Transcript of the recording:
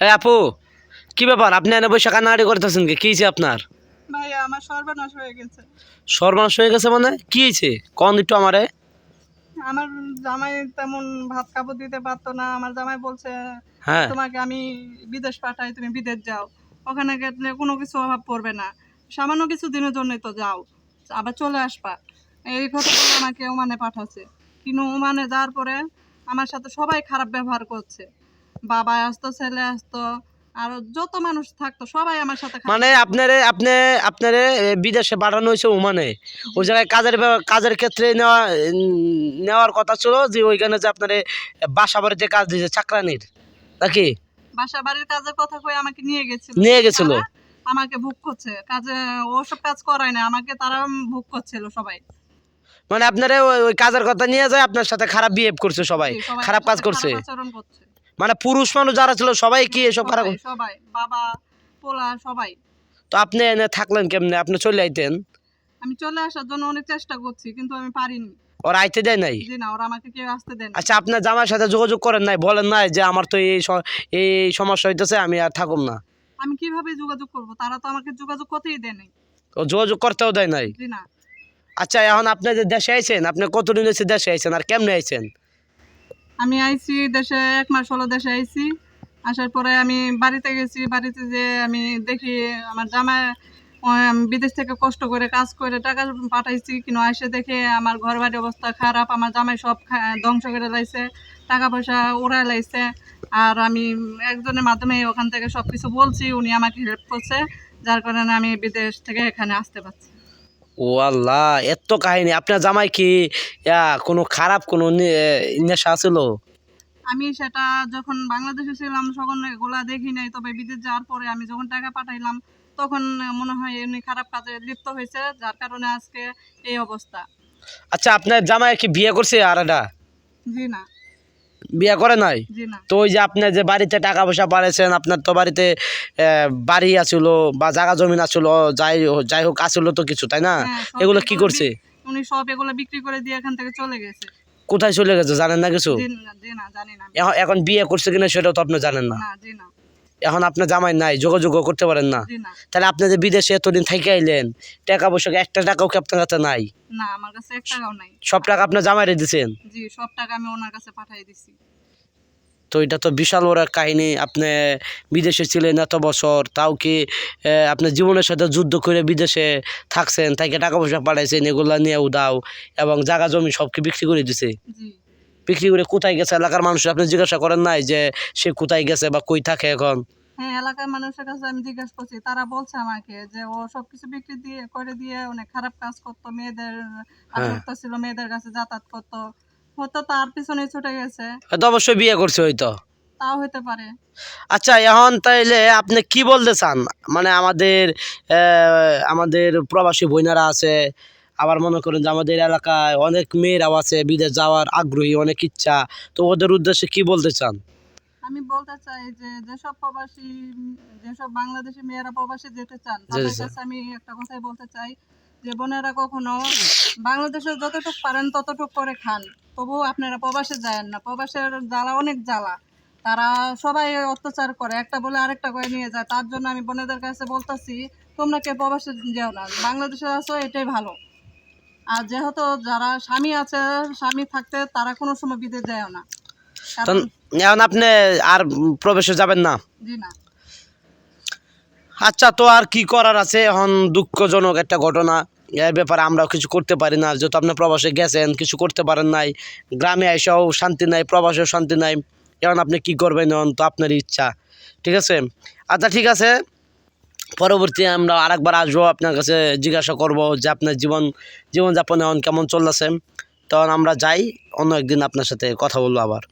এই আপু কি ব্যাপার? আপনি এনে বসে কান্নাকাটি করতেছেন কি? হয়েছে আপনার? ভাইয়া আমার সর্বনাশ হয়ে গেছে। সর্বনাশ হয়ে গেছে মানে? কি হয়েছে? কন একটু আমারে? আমার জামাই তেমন ভাত কাপড় দিতে পারতো না। আমার জামাই বলছে হ্যাঁ। তোমাকে আমি বিদেশ পাঠাই তুমি বিদেশ যাও। ওখানে গেলে কোনো কিছু অভাব পড়বে না। সামান্য কিছু দিনের জন্যই তো যাও। আবার চলে আসবা। এই কথা বলে আমাকে ওমানে পাঠাচ্ছে। কিন্তু ওমানে যাওয়ার পরে আমার সাথে সবাই খারাপ ব্যবহার করছে। বাবা আসতো ছেলে আসতো আর যত মানুষ থাকতো সবাই আমার সাথে মানে আপনারে আপনি আপনারে বিদেশে পাঠানো হয়েছে ওমানে। ওই জায়গায় কাজের কাজের ক্ষেত্রে নেওয়া নেওয়ার কথা ছিল যে ওইখানে যে আপনারে বাসা বাড়িতে কাজ দিয়েছে চাকরানির নাকি? বাসা বাড়ির কাজের কথা কয়ে আমাকে নিয়ে গেছিল। নিয়ে গেছিল? আমাকে ভোগ করছে। কাজে ওসব কাজ করায় না আমাকে তারা ভোগ করছিল সবাই। মানে আপনারে ওই কাজের কথা নিয়ে যায় আপনার সাথে খারাপ বিহেভ করছে সবাই খারাপ কাজ করছে। আচরণ করছে। মানে পুরুষ মানুষ যারা ছিল সবাই কি এসব খারাপ সবাই, বাবা পোলা সবাই। তো আপনি এনে থাকলেন কেমনে? আপনি চলে আইতেন? আমি চলে আসার জন্য অনেক চেষ্টা করছি কিন্তু আমি পারিনি। ওরা আইতে দেয় নাই? জি না ওরা আমাকে কেউ আসতে দেন আচ্ছা আপনার জামার সাথে যোগাযোগ করেন নাই? বলেন নাই যে আমার তো এই এই সমস্যা হইতেছে আমি আর থাকুম না। আমি কীভাবে যোগাযোগ করব? তারা তো আমাকে যোগাযোগ করতেই দেয়নি ও যোগাযোগ করতেও দেয় নাই? জি না। আচ্ছা এখন আপনি যে দেশে আইছেন আপনি কতদিন হয়েছে দেশে আইছেন আর কেমনে আইছেন? আমি আইছি দেশে, এক মাস হলো দেশে আইছি। আসার পরে আমি বাড়িতে গেছি, বাড়িতে যে আমি দেখি আমার জামাই বিদেশ থেকে কষ্ট করে কাজ করে টাকা পাঠাইছি, কিন্তু এসে দেখে আমার ঘর বাড়ির অবস্থা খারাপ, আমার জামাই সব ধ্বংস করে লাইছে, টাকা পয়সা ওড়ায় লাইছে। আর আমি একজনের মাধ্যমে ওখান থেকে সব কিছু বলছি, উনি আমাকে হেল্প করছে, যার কারণে আমি বিদেশ থেকে এখানে আসতে পারছি। ও আল্লাহ এত কাহিনী। আপনার জামাই কি কোনো খারাপ কোনো নেশা ছিল আমি সেটা যখন বাংলাদেশে ছিলাম তখন এগুলা দেখি নাই। তবে বিদেশ যাওয়ার পরে আমি যখন টাকা পাঠাইলাম তখন মনে হয় এমনি খারাপ কাজে লিপ্ত হয়েছে যার কারণে আজকে এই অবস্থা। আচ্ছা আপনার জামাই কি বিয়ে করছে আর জি না। বিয়ে করে নাই? তো ওই যে আপনি যে বাড়িতে টাকা পয়সা পাড়েছেন আপনার তো বাড়িতে বাড়ি আছিল বা জায়গা জমিন আছিল যাই যাই হোক আছিল তো কিছু তাই না? হ্যাঁ, এগুলো কি করছে? উনি সব এগুলো বিক্রি করে দিয়ে এখান থেকে চলে গেছে। কোথায় চলে গেছে জানেন না কিছু। এখন- বিয়ে করছে কিনা সেটাও তো আপনি জানেন না। এখন আপনার জামাই নাই যোগাযোগ করতে পারেন না। তাহলে আপনি যে বিদেশে এতদিন থেকে আইলেন টাকা পয়সা একটা টাকাও কি আপনার কাছে নাই? না আমার কাছে এক টাকাও নাই। সব টাকা আপনার জামাইরে দিছেন? জি সব টাকা আমি ওনার কাছে পাঠিয়ে দিছি। তো এটা তো বিশাল বড় এক কাহিনী আপনি বিদেশে ছিলেন এত বছর তাও কি আপনার জীবনের সাথে যুদ্ধ করে বিদেশে থাকছেন তাকে টাকা পয়সা পাঠাইছেন এগুলা নিয়ে উদাও এবং জায়গা জমি সব কি বিক্রি করে দিছে? বিক্রি করে কোথায় গেছে? এলাকার মানুষ আপনি জিজ্ঞাসা করেন নাই যে সে কোথায় গেছে বা কই থাকে এখন? হ্যাঁ এলাকার মানুষের কাছে আমি জিজ্ঞাসা করছি। তারা বলছে আমাকে যে ও সবকিছু বিক্রি দিয়ে করে দিয়ে অনেক খারাপ কাজ করতো মেয়েদের আসক্ত ছিল মেয়েদের কাছে যাতায়াত করতো। হয়তো তার পিছনে ছুটে গেছে। হয়তো অবশ্যই বিয়ে করছে হয়তো। তাও হতে পারে। আচ্ছা এখন তাইলে আপনি কি বলতে চান? মানে আমাদের আমাদের প্রবাসী বইনারা আছে আবার মনে করেন যে আমাদের এলাকায় অনেক মেয়েরাও আছে বিদেশ যাওয়ার আগ্রহী অনেক ইচ্ছা। তো ওদের উদ্দেশ্যে কি বলতে চান? আমি বলতে চাই যে যেসব প্রবাসী যেসব বাংলাদেশি মেয়েরা প্রবাসে যেতে চান তাদের কাছে আমি একটা কথাই বলতে চাই যে বোনেরা কখনো বাংলাদেশে যতটুকু পারেন ততটুকু করে খান। তবুও আপনারা প্রবাসে যায় না। প্রবাসের জ্বালা অনেক জ্বালা। তারা সবাই অত্যাচার করে। একটা বলে আরেকটা করে নিয়ে যায়। তার জন্য আমি বোনেদের কাছে বলতেছি তোমরা কে প্রবাসে যেও না। বাংলাদেশে আছো এটাই ভালো। আর যেহেতু যারা স্বামী আছে স্বামী থাকতে তারা কোনো সময় বিদেশ যায় না। এখন আপনি আর প্রবেশে যাবেন না? জি না। আচ্ছা তো আর কি করার আছে? এখন দুঃখজনক একটা ঘটনা। এর ব্যাপারে আমরাও কিছু করতে পারি না। যেহেতু আপনি প্রবাসে গেছেন কিছু করতে পারেন নাই। গ্রামে এসেও শান্তি নাই প্রবাসেও শান্তি নাই। এখন আপনি কি করবেন? এখন তো আপনার ইচ্ছা। ঠিক আছে? আচ্ছা ঠিক আছে। পরবর্তী আমরা আরেকবার আসব আপনার কাছে জিজ্ঞাসা করব যে আপনার জীবন, জীবনযাপন এখন কেমন চলতেছে। তখন আমরা যাই, অন্য একদিন আপনার সাথে কথা বলব আবার।